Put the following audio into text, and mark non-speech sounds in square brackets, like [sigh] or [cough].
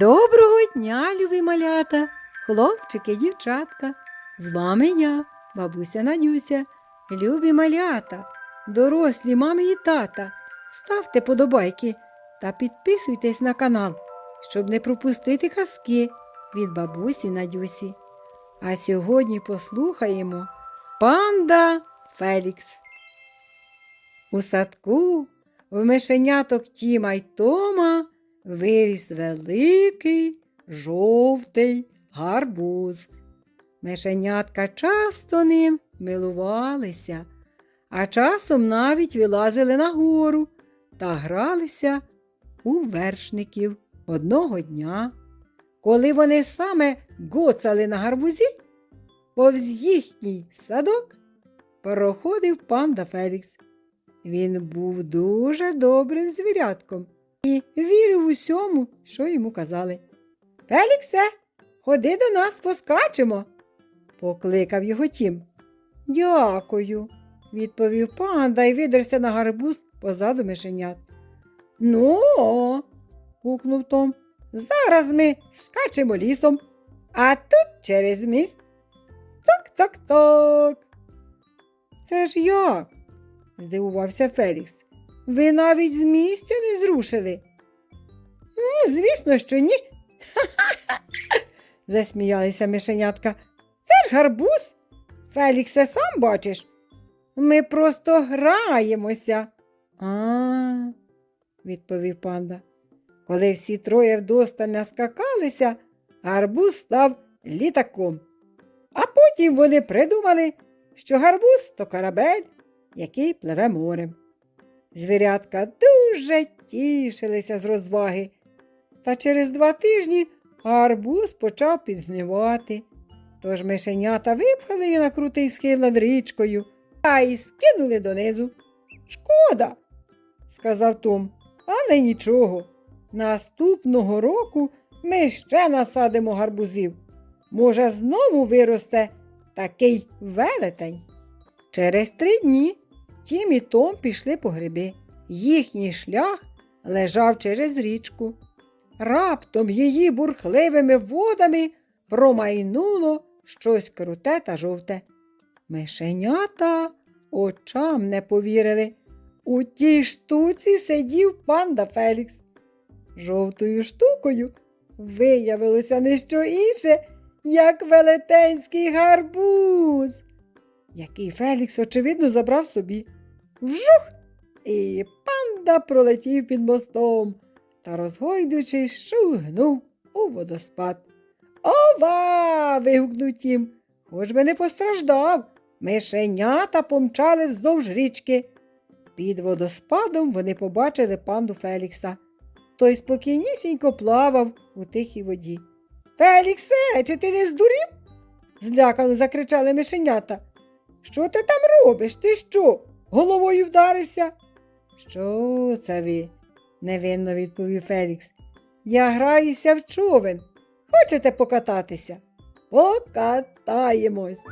Доброго дня, любі малята, хлопчики, дівчатка. З вами я, бабуся Надюся, любі малята, дорослі мами і тата. Ставте подобайки та підписуйтесь на канал, щоб не пропустити казки від бабусі Надюсі. А сьогодні послухаємо Панда Фелікс. У садку в мишеняток Тіма й Тома виріс великий жовтий гарбуз. Мишенятка часто ним милувалися, а часом навіть вилазили на гору та гралися у вершників одного дня. Коли вони саме гоцали на гарбузі, повз їхній садок проходив панда Фелікс. Він був дуже добрим звірятком і вірив усьому, що йому казали. Феліксе, ходи до нас поскачемо, покликав його тім. Дякую, відповів панда і видерся на гарбуз позаду мишенят. Ну, гукнув Том. Зараз ми скачемо лісом, а тут через міст. Цок-цок-цок. Це ж як? здивувався Фелікс. Ви навіть з місця не зрушили. Ну, звісно, що ні. [laughs] засміялися мишенятка. Це ж гарбуз. Феліксе, сам бачиш. Ми просто граємося. А, відповів панда. Коли всі троє вдосталь наскакалися, гарбуз став літаком. А потім вони придумали, що гарбуз то корабель, який пливе морем. Звірятка дуже тішилися з розваги, та через два тижні гарбуз почав підгнивати. Тож мишенята випхали її на крутий схил над річкою, а й скинули донизу. Шкода, сказав Том, але нічого. Наступного року ми ще насадимо гарбузів. Може, знову виросте такий велетень. Через три дні Тім і Том пішли по гриби. Їхній шлях лежав через річку. Раптом її бурхливими водами промайнуло щось круте та жовте. Мишенята очам не повірили. У тій штуці сидів панда Фелікс. Жовтою штукою виявилося не що інше, як велетенський гарбуз, який Фелікс, очевидно, забрав собі. Вжух! І панда пролетів під мостом та, розгойдуючись, шугнув у водоспад. Ова. вигукнув тім. Хоч би не постраждав. Мишенята помчали вздовж річки. Під водоспадом вони побачили панду Фелікса. Той спокійнісінько плавав у тихій воді. Феліксе, чи ти не здурів? злякано закричали мишенята. Що ти там робиш? Ти що? Головою вдарився? Що це ви? невинно відповів Фелікс. Я граюся в човен. Хочете покататися? Покатаємось.